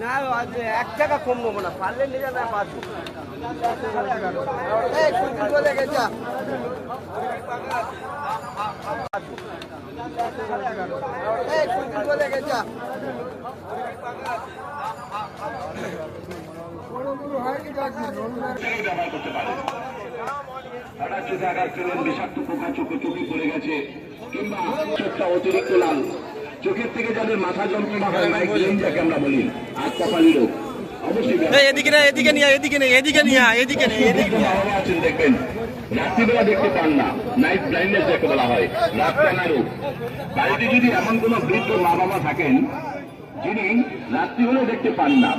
না এক টাকা কম নেব না পারলে নিয়ে যাবে পাঁচশো। বলে গেছে। পড়ে গেছে কিংবা অতিরিক্ত চোখের থেকে মাথা যন্ত্রণা আমরা বলি এদিকে না, এদিকে এদিকে নিয়ে, এদিকে এদিকে আছেন রাত্রিবেলা দেখতে পান না নাইট ব্লাইন্ডনেস যাকে বলা হয় রাত রোগ বাড়িতে যদি এমন কোন বৃদ্ধ মা বাবা থাকেন যিনি রাত্রি হলেও দেখতে পান না।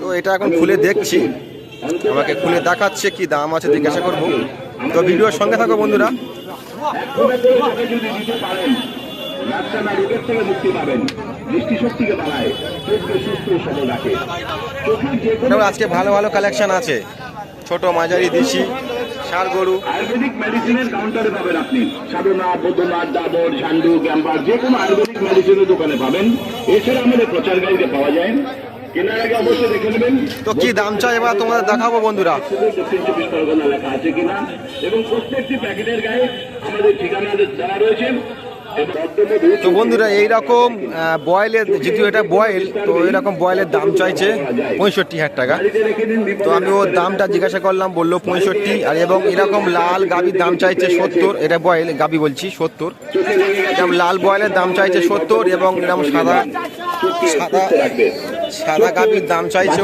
তো এটা এখন খুলে দেখছি। আমাকে খুলে দেখাচ্ছে কি দাম আছে, জিজ্ঞাসা করব। তো ভিডিওর সঙ্গে থাকো বন্ধুরা। আজকে ভালো ভালো কালেকশন আছে। ছোট মাঝারি দেশি, ষাড় গরু। আয়ুর্বেদিক মেডিসিনের কাউন্টারে পাবেন আপনি। সাধুনাথ বৌদ্ধনাথ দাদর, ঝান্ডু গ্যাম্বার যে কোনো আয়ুর্বেদিক মেডিসিনের দোকানে পাবেন। এছাড়া আমাদের প্রচার গাড়িতে পাওয়া যায়। তো কি দাম চাই এবার তোমাদের দেখাবো বন্ধুরা? তো বন্ধুরা, এইরকম বয়েলের, যেহেতু এটা বয়েল, তো এরকম বয়েলের দাম চাইছে পঁয়ষট্টি হাজার টাকা। তো আমি ওর দামটা জিজ্ঞাসা করলাম, বলল পঁয়ষট্টি, আর এবং এরকম লাল গাবির দাম চাইছে সত্তর, এটা বয়েল, গাবি বলছি, সত্তর। এরকম লাল বয়েলের দাম চাইছে সত্তর, এবং এরকম সাদা সাদা সাদা গাবির দাম চাইছে?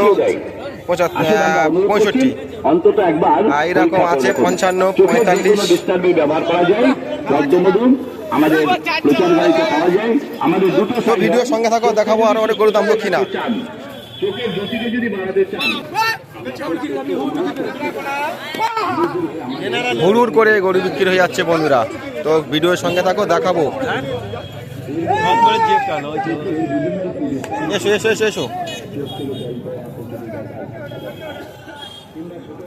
পঁয়ষট্টি। অন্তত একবার এরকম আছে পঞ্চান্ন, পঁয়তাল্লিশ। যে ব্যবহার করা যায় আমাদের প্রচার গাড়িতে পাওয়া যায় আমাদের দুটো তো ভিডিওর সঙ্গে থাকো দেখাবো আরও অনেক গরু দাম দক্ষিণা। চোখের জ্যোতিকে যদি বাড়াতে চান। হুড়ুর করে গরু বিক্রি হয়ে যাচ্ছে বন্ধুরা। তো ভিডিওর সঙ্গে থাকো দেখাবো। এসো এসো এসো এসো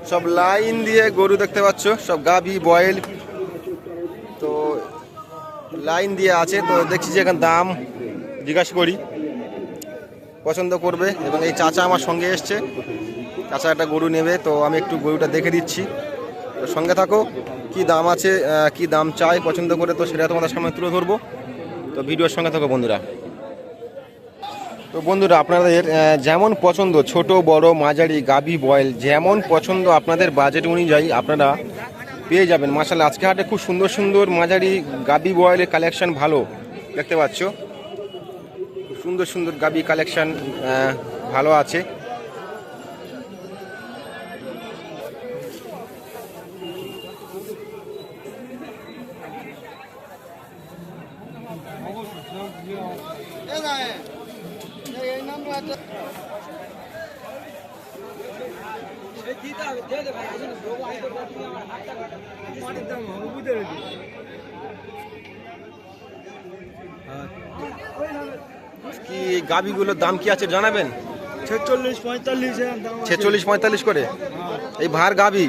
সব লাইন দিয়ে গরু দেখতে পাচ্ছ, সব গাবি বয়েল। তো লাইন দিয়ে আছে, তো দেখছি যে এখানে দাম জিজ্ঞাসা করি। পছন্দ করবে এবং এই চাচা আমার সঙ্গে এসছে। চাচা একটা গরু নেবে, তো আমি একটু গরুটা দেখে দিচ্ছি। তো সঙ্গে থাকো, কি দাম আছে কি দাম চাই, পছন্দ করে, তো সেটা তোমাদের সামনে তুলে ধরবো। তো ভিডিওর সঙ্গে থাকো বন্ধুরা। তো বন্ধুরা, আপনাদের যেমন পছন্দ, ছোট, বড়, মাঝারি গাবি বয়েল, যেমন পছন্দ আপনাদের বাজেট অনুযায়ী আপনারা পেয়ে যাবেন। মাসাল আজকে হাটে খুব সুন্দর সুন্দর, মাঝারি গাবি বয়েলের কালেকশন ভালো। দেখতে পাচ্ছ? সুন্দর সুন্দর গাবি কালেকশন ভালো আছে। কি গাবিগুলোর দাম কি আছে জানাবেন? ছেচল্লিশ পঁয়তাল্লিশ ছেচল্লিশ পঁয়তাল্লিশ করে? এই ভার গাবি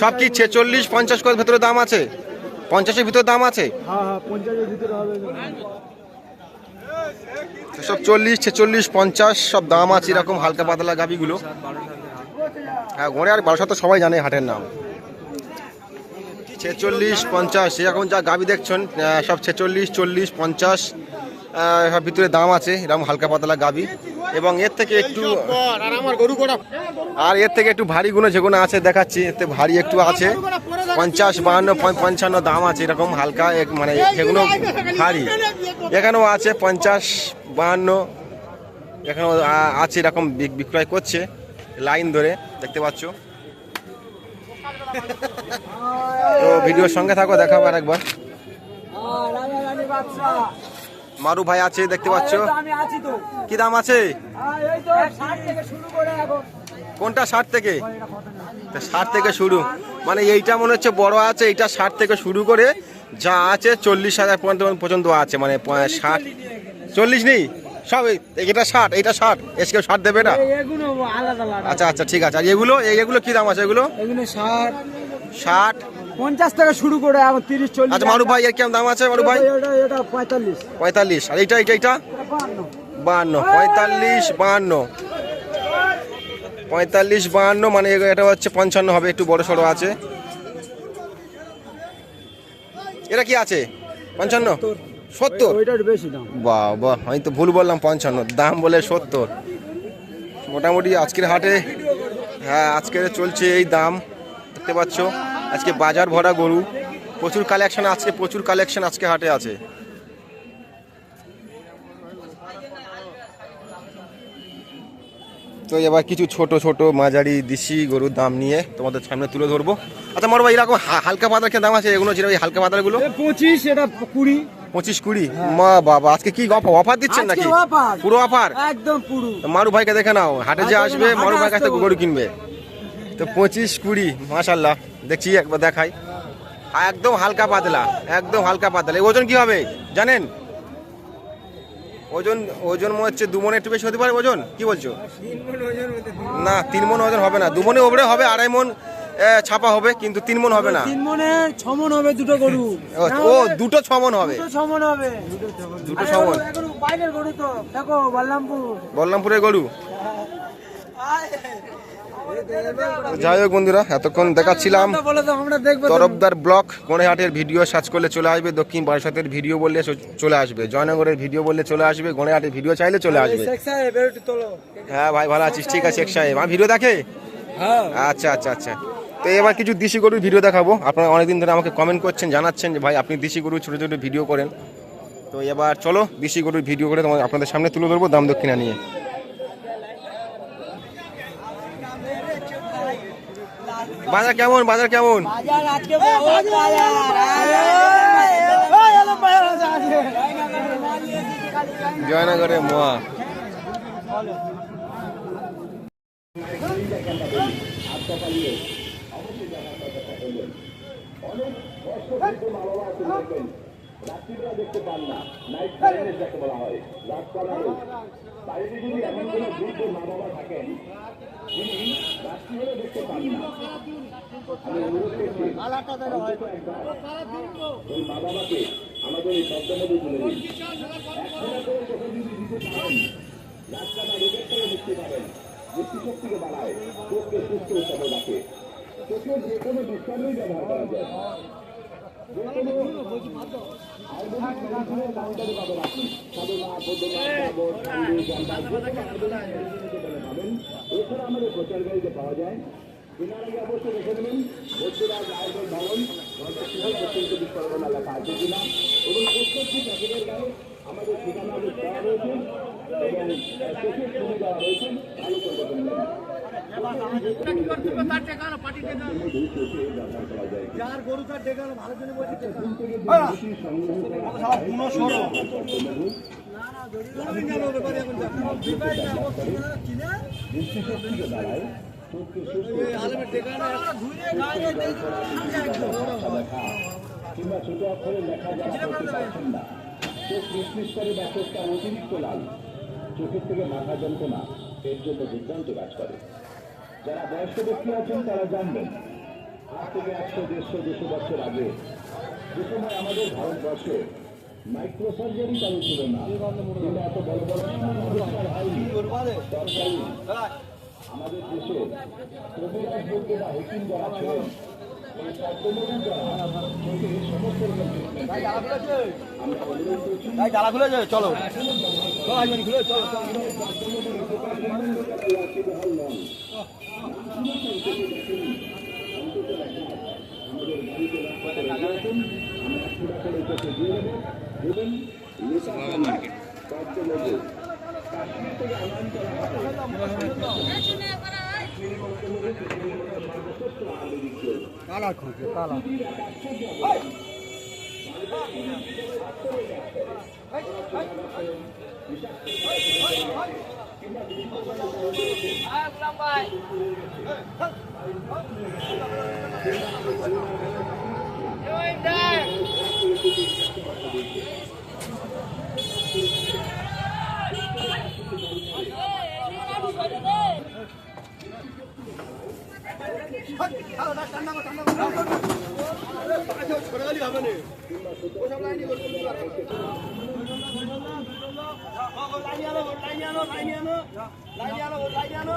সব কি ছেচল্লিশ পঞ্চাশ করে ভেতরে দাম আছে? পঞ্চাশের ভিতরে দাম আছে? হ্যাঁ হ্যাঁ সব চল্লিশ ছেচল্লিশ পঞ্চাশ সব দাম আছে এরকম হালকা পাতলা গাবিগুলো হ্যাঁ গড়ে আর বারোশো তো সবাই জানে হাটের নাম। ছেচল্লিশ পঞ্চাশ এরকম যা গাবি দেখছেন সব ছেচল্লিশ চল্লিশ পঞ্চাশ ভিতরে দাম আছে, এরকম হালকা পাতলা গাবি। এবং এর থেকে একটু আর এর থেকে একটু ভারী গুলো যেগুলো আছে, দেখাচ্ছি এতে ভারী একটু আছে। পঞ্চাশ বাহান্ন পঞ্চ- পঞ্চান্ন দাম আছে, এরকম হালকা মানে যেগুলো ভারী। এখানেও আছে পঞ্চাশ বাহান্ন, এখানেও আছে এরকম বিক- বিক্রয় করছে, লাইন ধরে, দেখতে পাচ্ছ। তো ভিডিওর সঙ্গে থাকো, দেখাবো আর একবার মারু ভাই আছে দেখতে পাচ্ছ? আমি কি দাম আছে? এই তো। ষাট থেকে শুরু করে এখন। কোনটা ষাট থেকে? ষাট থেকে শুরু। মানে এইটা মনে হচ্ছে বড় আছে এইটা ষাট থেকে শুরু করে যা আছে চল্লিশ হাজার পর্যন্ত পর্যন্ত আছে। মানে ষাট চল্লিশ নেই? সব এই- এটা ষাট এটা ষাট। এসকে ষাট দেবে না? এই এগুলো আলাদা আলাদা। আচ্ছা আচ্ছা ঠিক আছে। আর এগুলো এগুলো কি দাম আছে এগুলো? এগুলো ষাট। ষাট। পঞ্চাশ টাকা শুরু করে এখন তিরিশ চল্লিশ। আচ্ছা মারু ভাই এর কেমন দাম আছে মারু ভাই? এটা এটা পঁয়তাল্লিশ। পঁয়তাল্লিশ। আর এইটা এইটা বাহান্ন পঁয়তাল্লিশ বাহান্ন পঁয়তাল্লিশ বাহান্ন মানে এটা হচ্ছে পঞ্চান্ন হবে একটু বড় সড়ো আছে। এটা কি আছে? পঞ্চান্ন? সত্তর? ওইটার বেশি দাম। বাহ বাহ আমি তো ভুল বললাম পঞ্চান্ন। দাম বলে সত্তর। মোটামুটি আজকের হাটে হ্যাঁ আজকের চলছে এই দাম। দেখতে পাচ্ছ? আজকে বাজার ভরা গরু। প্রচুর কালেকশন আজকে প্রচুর কালেকশন আজকে হাটে আছে। তো এবার কিছু ছোট ছোট মাঝারি দেশি গরুর দাম নিয়ে তোমাদের সামনে তুলে ধরবো। আচ্ছা মরবা এরকম হালকা পাতার কি দাম আছে? এগুলো এই হালকা পাতারগুলো পঁচিশ এটা কুড়ি। পঁচিশ কুড়ি? মা বাবা আজকে কি অফার দিচ্ছেন নাকি? পুরো অফার একদম পুরো। মারু ভাইকে দেখে নাও হাটে যে আসবে মারু ভাই কাছ গরু কিনবে। তো পঁচিশ কুড়ি মাশাল্লাহ দেখছি একবার দেখাই। একদম হালকা পাতলা একদম হালকা পাতলা। এই ওজন কি হবে জানেন? ওজন ওজন মনে হচ্ছে দু মনে একটু বেশি হতে পারে ওজন কি বলছো? না তিন মন ওজন হবে না। দু মনে ওপরে হবে আড়াই মন ছাপা হবে কিন্তু তিন মন হবে না। তিন মনে ছমন হবে দুটো গরু। ও, দুটো ছ মন হবে। ছমন হবে। দুটো ছমন বাইরের গরু তো। দেখো বল্লামপুর বলরামপুরের গরু? যাই হোক বন্ধুরা এতক্ষণ দেখাচ্ছিলাম। তরফদার ব্লক গণেহাটের ভিডিও সার্চ করলে চলে আসবে দক্ষিণ বারাসাতের ভিডিও বললে চলে আসবে জয়নগরের ভিডিও বললে চলে আসবে গণেহাটের ভিডিও চাইলে চলে আসবে। হ্যাঁ ভাই ভালো আছিস ঠিক আছে শেখ সাহেব। আমার ভিডিও দেখে? হ্যাঁ। আচ্ছা আচ্ছা আচ্ছা। তো এবার কিছু দেশি গরুর ভিডিও দেখাবো। আপনারা অনেকদিন ধরে আমাকে কমেন্ট করছেন জানাচ্ছেন যে ভাই আপনি দেশি গরুর ছোটো ছোটো ভিডিও করেন। তো এবার চলো দেশি গরুর ভিডিও করে তোমার আপনাদের সামনে তুলে ধরবো দাম দক্ষিণা নিয়ে। বাজার কেমন বাজার কেমন? বাজার। জয়নগরে মোয়া। দেখতে পান না। আমাদের এই থেকে বাড়ায় চোখকে যে ব্যবহার করা যায় এছাড়া আমাদের প্রচার গাড়িতে পাওয়া যায়। কেনার আগে অবশ্যই দেখে নেবেন। বস্তুরাজ আয়োজন ভবন ঘণ্টা বিস্ফোরণ লেখা আছে কিনা এবং প্রত্যেকটি প্যাকেটের গায়ে আমাদের ঠিকানা দেওয়া রয়েছে এবং ছবি দেওয়া রয়েছে ভালো করে দেখে নেবেন। কিংবা ছোট অক্ষরে লেখা যারা অতিরিক্ত লাল চোখের থেকে মাথা যন্ত্রণা এর জন্য দুর্দান্ত কাজ করে যারা বয়স্ক ব্যক্তি আছেন তারা জানবেন আজ থেকে একশো দেড়শো দুশো বছর আগে, যে সময় আমাদের ভারতবর্ষে মাইক্রোসার্জারি চালু ছিল না। কিংবা এত বড় বড় আবিষ্কার হয়নি। দরকারি আমাদের দেশে হেকিম যারা ছিলেন treatment আমরা অনুরোধ করছি জ্বালা এবং নেশা কার্যলয়ে তালা খুঁজে তালা Join down! লাইন আনো লাইন আনো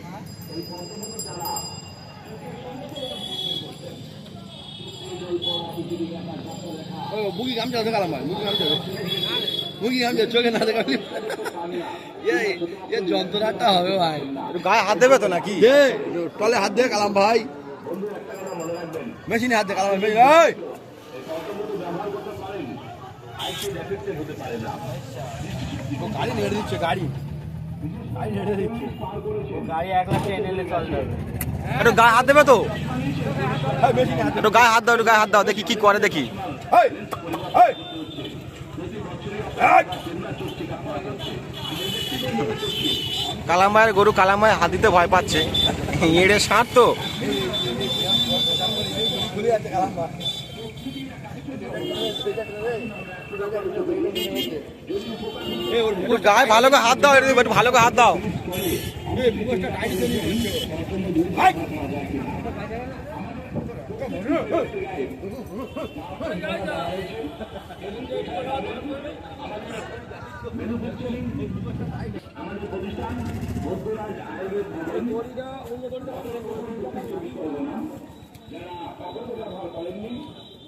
টানো মুগি গামছা দেখালাম ভাই মুগি গামছা মুগি গামছা চোখে না দেখালি এ যন্ত্রণাটা হবে ভাই। গায়ে হাত দেবে তো নাকি? টলে হাত দিয়ে কালাম ভাই। মেশিনে হাত দিয়ে কালাম এই। গাড়ি নেড়ে দিচ্ছে গাড়ি। গাড়ি নেড়ে দিচ্ছে গাড়ি এক লাখ এনএলএ চল যাবে। একটু গায়ে হাত দেবে তো? এই একটু গায়ে হাত দাও একটু গায়ে হাত দাও দেখি কি করে দেখি। কালামায়ের গরু কালামায় হাত দিতে ভয় পাচ্ছে। এড়ে ষাঁড় তো। গায়ে ভালো করে হাত দাও একটু ভালো করে হাত দাও। যারা ব্যবহার করেননি